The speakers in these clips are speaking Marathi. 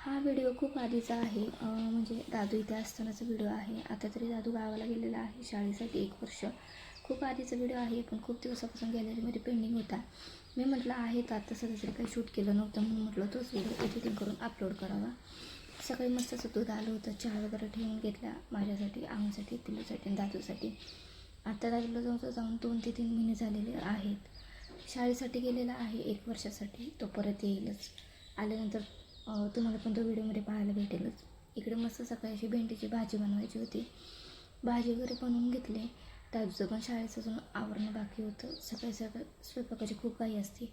हा व्हिडिओ खूप आधीचा आहे. म्हणजे दादू इथे असतानाचा व्हिडिओ आहे. आता तरी दादू गावाला गेलेला आहे शाळेसाठी एक वर्ष. खूप आधीचा व्हिडिओ आहे पण खूप दिवसापासून गॅलरीमध्ये पेंडिंग होता. मी म्हटलं आहे तर आता सध्या तरी काही शूट केलं नव्हतं म्हणून म्हटलं तोच व्हिडिओ एडिटिंग करून अपलोड करावा. सकाळी मस्त असं दूध आलं होतं चहा वगैरे ठेवून घेतला माझ्यासाठी आमसाठी पिलूसाठी आणि दादूसाठी. आता दादूला जवळ जाऊन दोन ते तीन महिने झालेले आहेत. शाळेसाठी गेलेला आहे एक वर्षासाठी तो परत येईलच. आल्यानंतर तुम्हाला पण तो व्हिडिओमध्ये पाहायला भेटेलच. इकडे मस्त सकाळी अशी भेंडीची भाजी बनवायची होती. भाजी वगैरे बनवून घेतली. दादूचं पण शाळेचं अजून आवरणं बाकी होतं. सकाळी सकाळी स्वयंपाकाची खूप काही असते.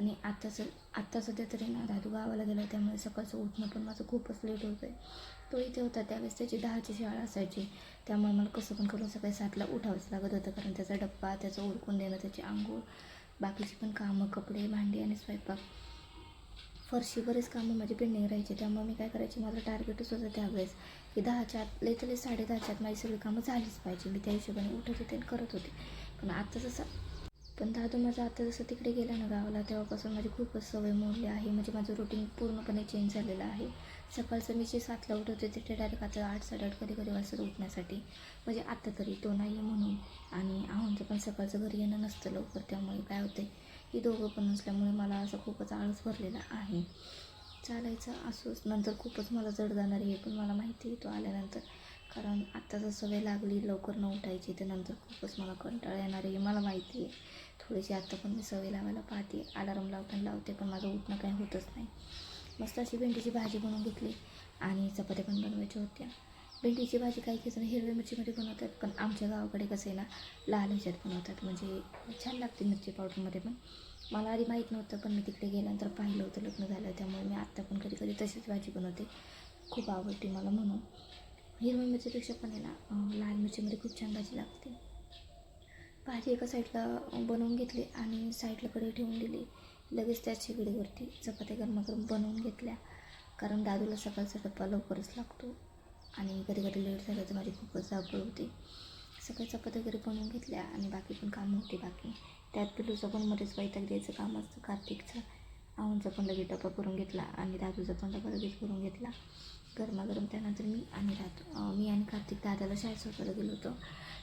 आणि आत्ताचं आत्ता सध्या तरी ना दादू गावाला गेला त्यामुळे सकाळचं उठणं पण माझं खूपच लेट होतं आहे तो इथे होता त्यावेळेस त्याची दहाची शाळा असायची. त्यामुळे मला कसं पण करून सकाळी सातला उठावंच लागत होतं कारण त्याचा डब्बा त्याचं उरकून देणं त्याची आंघोळ बाकीची पण कामं कपडे भांडी आणि स्वयंपाक. फरशी बरेच कामं माझी पेंडिंग राहायची त्यामुळे मी काय करायची माझं टार्गेटच होतं त्यावेळेस की दहाच्या आत लई तरी साडे दहाच्या आत माझी सगळी कामं झालीच पाहिजे. मी त्या हिशोबाने उठत होते आणि करत होते. पण आता जसं पण दादू माझा आता जसं तिकडे गेला ना गावाला तेव्हापासून माझी खूपच सवय मोडली आहे. म्हणजे माझं रुटीन पूर्णपणे चेंज झालेलं आहे. सकाळचं मी जे सातला उठवते तिथे डायरेक्ट आता आठ साडेआठ कधी कधी वाजता उठण्यासाठी. म्हणजे आता तरी तो नाही आहे म्हणून. आणि आहोंचं पण सकाळचं घरी येणं नसतं लवकर त्यामुळे काय होते ही दोघं पण नसल्यामुळे मला असं खूपच आळस भरलेला आहे. चालायचं असोच नंतर खूपच मला जड जाणार हे पण मला माहिती आहे. तो आल्यानंतर कारण आत्ता जर सवय लागली लवकर न उठायची तर नंतर खूपच मला कंटाळा येणार आहे मला माहिती आहे. थोडीशी आत्ता पण मी सवय लावायला पाहते. अलाराम लावताना लावते पण माझं उठणं काही होतच नाही. मस्त अशी भेंडीची भाजी बनवून घेतली आणि चपात्या पण बनवायच्या होत्या. भेंडीची भाजी काही काही जण हिरव्या मिरचीमध्ये बनवतात पण आमच्या गावाकडे कसं आहे ना लाल ह्याच्यात बनवतात म्हणजे छान लागते मिरची पावडरमध्ये पण. मला आधी माहीत नव्हतं पण मी तिकडे गेल्यानंतर पाहिलं होतं लग्न झालं त्यामुळे मी आत्ता पण कधी कधी तशीच भाजी बनवते. खूप आवडते मला म्हणून. हिरव्या मिरचीपेक्षा पण आहे ना लाल मिरचीमध्ये खूप छान भाजी लागते. भाजी एका साईडला बनवून घेतली आणि साईडला कडे ठेवून दिली. लगेच त्याच शेगडीवरती चपात्या गरमागरम बनवून घेतल्या. कारण दादूला सकाळचा डब्बा लवकरच लागतो. आणि कधी कधी लेट झालं तर माझी खूपच धावपळ होते. सकाळी चपात्या वगैरे बनवून घेतल्या आणि बाकी पण कामं होते बाकी. त्यात पिलूचं पण मध्येच वैताग द्यायचं काम असतं. कार्तिकचं आऊंचा पण लगेच डबा करून घेतला आणि दादूचा पण डबा लगेच करून घेतला. गरमागरम त्यानंतर मी आणि दादू मी आणि कार्तिक दादाला शाळेत सोडायला गेलो होतो.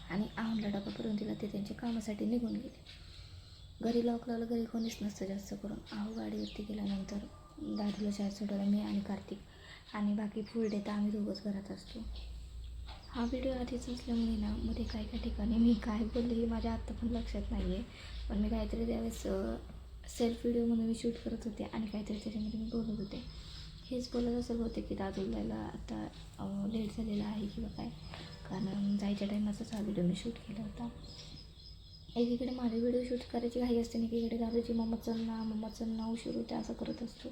आणि आऊनला डबा करून दिला. ते त्यांच्या कामासाठी निघून गेले. घरी लॉक लावलं. घरी कोणीच नसतं जास्त करून. आहो गाडीवरती गेल्यानंतर दादूला शाळेत सोडायला मी आणि कार्तिक आणि बाकी फुल डे तर आम्ही दोघंच घरात असतो. हा व्हिडिओ आधीच असल्यामुळे ना मध्ये काही काही ठिकाणी मी काय बोलले हे माझ्या आत्ता पण लक्षात नाही आहे पण मी काहीतरी त्यावेळेस सेल्फ व्हिडिओ म्हणून मी शूट करत होते आणि काहीतरी त्याच्यामध्ये मी बोलत होते. हेच बोलत असं होते की दादू आता लेट झालेला आहे किंवा काय. कारण जायच्या टायमाचाच हा व्हिडिओ मी शूट केला होता. एकीकडे माझे व्हिडिओ शूट करायची घाई असते ना एकीकडे दादाची मम्मा चल ना मम्मा चल ना उशीर होते असं करत असतो.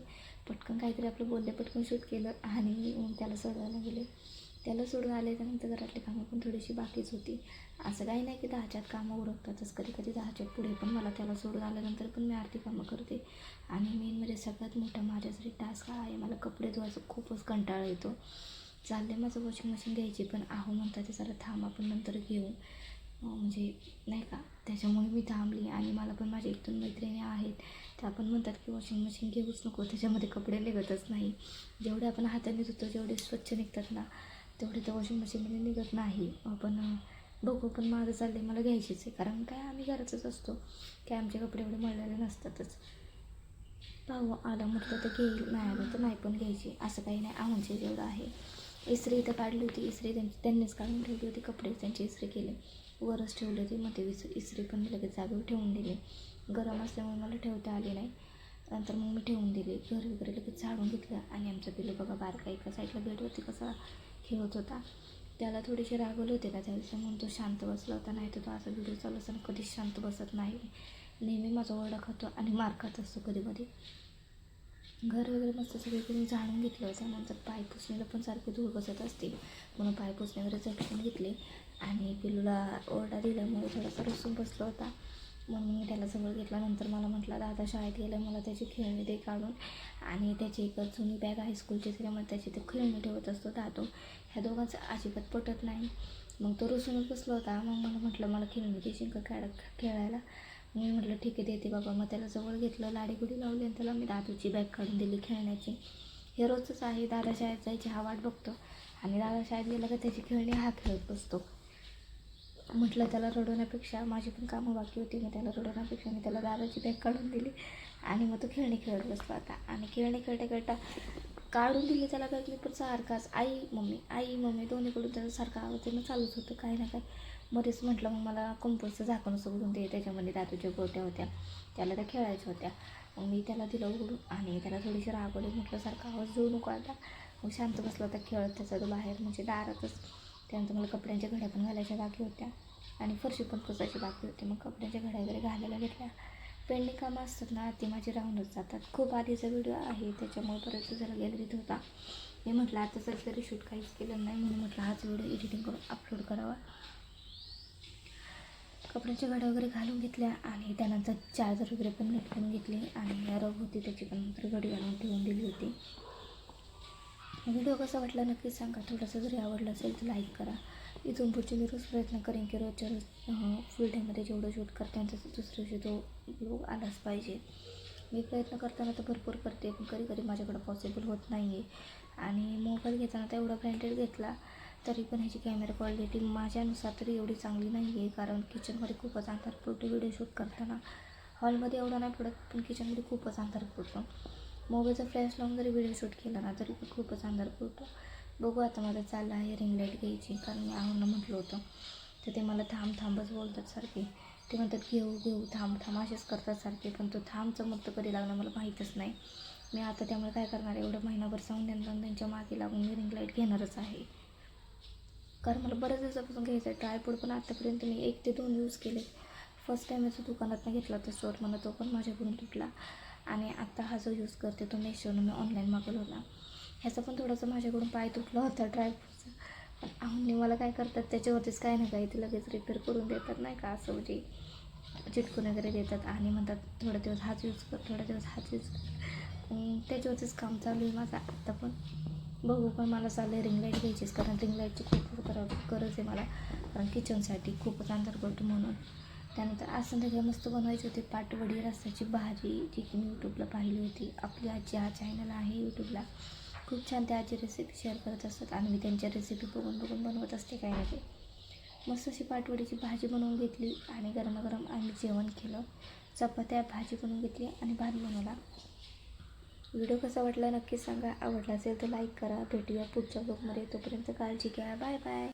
पटकन काहीतरी आपलं बोलले पटकन शूट केलं आणि त्याला सोडवायला गेले. त्याला सोडून आले त्यानंतर घरातली कामं पण थोडीशी बाकीच होती. असं काही नाही की दहाच्यात कामं उरकतातच. कधी कधी दहाच्यात पुढे पण मला त्याला सोडून आल्यानंतर पण मी आरती कामं करते. आणि मेन म्हणजे सगळ्यात मोठा माझ्यासाठी टास्क हा आहे. मला कपडे धुवायचा खूपच कंटाळा येतो. चालले माझं वॉशिंग मशीन घ्यायची पण. आहो म्हणतात ते जरा थांब आपण नंतर घेऊ. हो, म्हणजे नाही का त्याच्यामुळे मी थांबली आणि मला पण माझ्या एक दोन मैत्रिणी आहेत. त्या पण म्हणतात की वॉशिंग मशीन घेऊच नको त्याच्यामध्ये कपडे निघतच नाही. जेवढे आपण हाताने धुतो जेवढे स्वच्छ निघतात ना तेवढे त्या वॉशिंग मशीनमध्ये निघत नाही. पण बघू पण माझं चाललं आहे मला घ्यायचीच आहे. कारण काय आम्ही घरातच असतो. काय आमचे कपडे एवढे मळलेले नसतातच. पाहू आला म्हटलं तर घेईल नाही आलं तर नाही पण घ्यायची. असं काही नाही आमचे जेवढं आहे. इस्त्री इथं काढली होती इस्त्री त्यांची त्यांनीच काढून ठेवली होती कपडे त्यांची इस्त्री केले. वरच ठेवले होते. मग ते विस इस्त्री पण मी लगेच जागेवर ठेवून दिली. गरम असल्यामुळे मला ठेवता आले नाही. नंतर मग मी ठेवून दिली. घर वगैरे लगेच झाडून घेतलं. आणि आमचं पिलू बघा बारका एका साईडला बेडवरती कसा खेळत होता. त्याला थोडेसे रागवले होते का? त्यावेळेस म्हणून तो शांत बसला होता. नाही तर तो असा व्हिडिओ चालू असताना कधीच शांत बसत नाही. नेहमी माझा ओरडा खातो आणि मार खात असतो कधी कधी घर वगैरे मस्त सगळीकडे झाडून घेतलं त्यानंतर पाय पुसणीला पण सारखे धूळ बसत असते म्हणून पाय पुसणे वगैरे घेतले. आणि पिलूला ओरडा दिल्यामुळे थोडासा रुसून बसला होता. म्हणून मी त्याला जवळ घेतल्यानंतर मला म्हटलं दादा शाळेत गेलं मला त्याची खेळणी दे काढून. आणि त्याची एक जुनी बॅग आहे स्कूलची त्याच्यामुळे त्याची ते खेळणी ठेवत असतो दादू. ह्या दोघांचं अजिबात पटत नाही. मग तो रुसूनच बसला होता. मग मला म्हटलं मला खेळणी देशील का खेळ खेळायला? मी म्हटलं ठीक आहे देते बाबा. मग त्याला जवळ घेतलं लाडीगुडी लावली आणि त्याला मी दादूची बॅग काढून दिली खेळण्याची. हे रोजच आहे. दादा शाळेत जायची हा वाट बघतो. आणि दादा शाळेत गेला का त्याची खेळणी हा खेळत बसतो. म्हटलं त्याला रडवण्यापेक्षा माझी पण कामं बाकी होती मी त्याला रडवण्यापेक्षा मी त्याला दादाची बॅग काढून दिली. आणि मग तो खेळणी खेळत बसला आता आणि खेळणी खेळता खेळता काढून दिली त्याला बॅग मी पण सारखाच आई मम्मी आई मम्मी दोन्हीकडून त्याचा सारखा आवाज येणं चालूच होतं काही ना काही. मध्येच म्हटलं मग मला कंपोजचं झाकण उघडून दे. त्याच्यामध्ये दादूच्या गोट्या होत्या त्याला त्या खेळायच्या होत्या. मग मी त्याला दिलं उघडून आणि त्याला थोडीशी रागवली म्हटलं सारखा आवाज जाऊ नको आता. मग शांत बसला होता खेळत त्याचा तो बाहेर म्हणजे दारातच त्यानंतर मला कपड्यांच्या घड्या पण घालायच्या बाकी होत्या. आणि फरशी पण पुसायची बाकी होती. मग कपड्यांच्या घड्या वगैरे घालायला घेतल्या. पेंडिंग कामं असतात ना ती माझी राहूनच जातात. खूप आधीचा व्हिडिओ आहे त्याच्यामुळे परत जरा गॅलरीत होता. मी म्हटलं आता सर तरी शूट काहीच केलं नाही म्हणून म्हटलं हाच व्हिडिओ एडिटिंग करून अपलोड करावा. कपड्यांच्या घड्या वगैरे घालून घेतल्या आणि त्यानंतर चार्जर वगैरे पण नीट करून घेतली. आणि रग होती त्याची पण नंतर घडी घालून ठेवून दिली होती. व्हिडिओ कसा वाटला नक्की सांगा. थोडासा जरी आवडला असेल तर लाईक करा. इथून पुढचे मी रोज प्रयत्न करेन की रोजच्या रोज फुल टाईममध्ये जेवढं शूट करते तसं दुसऱ्या दिवशी तो लोक आलाच पाहिजे. मी प्रयत्न करताना तर भरपूर करते पण कधी कधी माझ्याकडं पॉसिबल होत नाही आहे आणि मोबाईल घेताना तर एवढा ब्रँडेड घेतला तरी पण ह्याची कॅमेरा क्वालिटी माझ्यानुसार तरी एवढी चांगली नाही आहे कारण किचनमध्ये खूपच अंधार पडतो व्हिडिओ शूट करताना हॉलमध्ये एवढा नाही पडत पण किचनमध्ये खूपच अंधार पडतो मोबाईलचा फ्लॅश लावून जरी व्हिडिओ शूट केला ना तरी पण खूपच अंधार पडतो. बघू आता माझं चाललं आहे रिंग लाइट घ्यायची कारण मी आहोंना म्हटलं होतं. तर ते मला थांब थांबच बोलतात सारखे. ते म्हणतात घेऊ घेऊ थांब थांब असेच करतात सारखे. पण तो थांबचं मग कधी लागणार मला माहीतच नाही. मी आता त्यामुळे काय करणार एवढं महिनाभर जाऊन त्यांना त्यांच्या मागे लागून मी रिंग लाइट घेणारच आहे. कारण मला बऱ्याच दिवसापासून घ्यायचं आहे. ट्रायपोड पण आत्तापर्यंत मी एक ते दोन यूज केले. फर्स्ट टाईम याचा दुकानातनं घेतला होता मला तो पण माझ्याकडून तुटला. आणि आत्ता हा जो यूज करते तो मेशोनं मी ऑनलाईन मागवला होता ह्याचा पण थोडासा माझ्याकडून पाय तुटला होता ड्रायफ्रूटचा पण आहुनी मला काय करतात त्याच्यावरतीच काय ना काही ते लगेच रिपेअर करून देतात नाही का असं म्हणजे चिटकून वगैरे देतात. आणि म्हणतात थोडा दिवस हाच यूज कर थोडा दिवस हाच यूज कर. त्याच्यावरतीच काम चालू आहे माझं. आत्ता पण बघू पण मला चाललं रिंग लाइट घ्यायचीच कारण रिंग लाईटची खूप गरज आहे मला. कारण किचनसाठी खूपच अंधार पडतो म्हणून. त्यानंतर आज संध्याकाळी मस्त बनवायची होती पाटवडी रस्त्याची भाजी जी की मी यूट्यूबला पाहिली होती. आपली आजी हा चॅनल आहे यूट्यूबला खूप छान त्या आजी रेसिपी शेअर करत असतात आणि मी त्यांच्या रेसिपी बघून बघून बनवत असते काही ना काही मस्त अशी पाटवडीची भाजी बनवून घेतली आणि गरमागरम आम्ही जेवण केलं. चपात्या भाजी बनवून घेतली आणि भात बनवला. व्हिडिओ कसा वाटला नक्की सांगा. आवडला असेल तर लाईक करा. भेटूया पुढच्या ब्लॉगमध्ये तोपर्यंत काळजी घ्या. Bye bye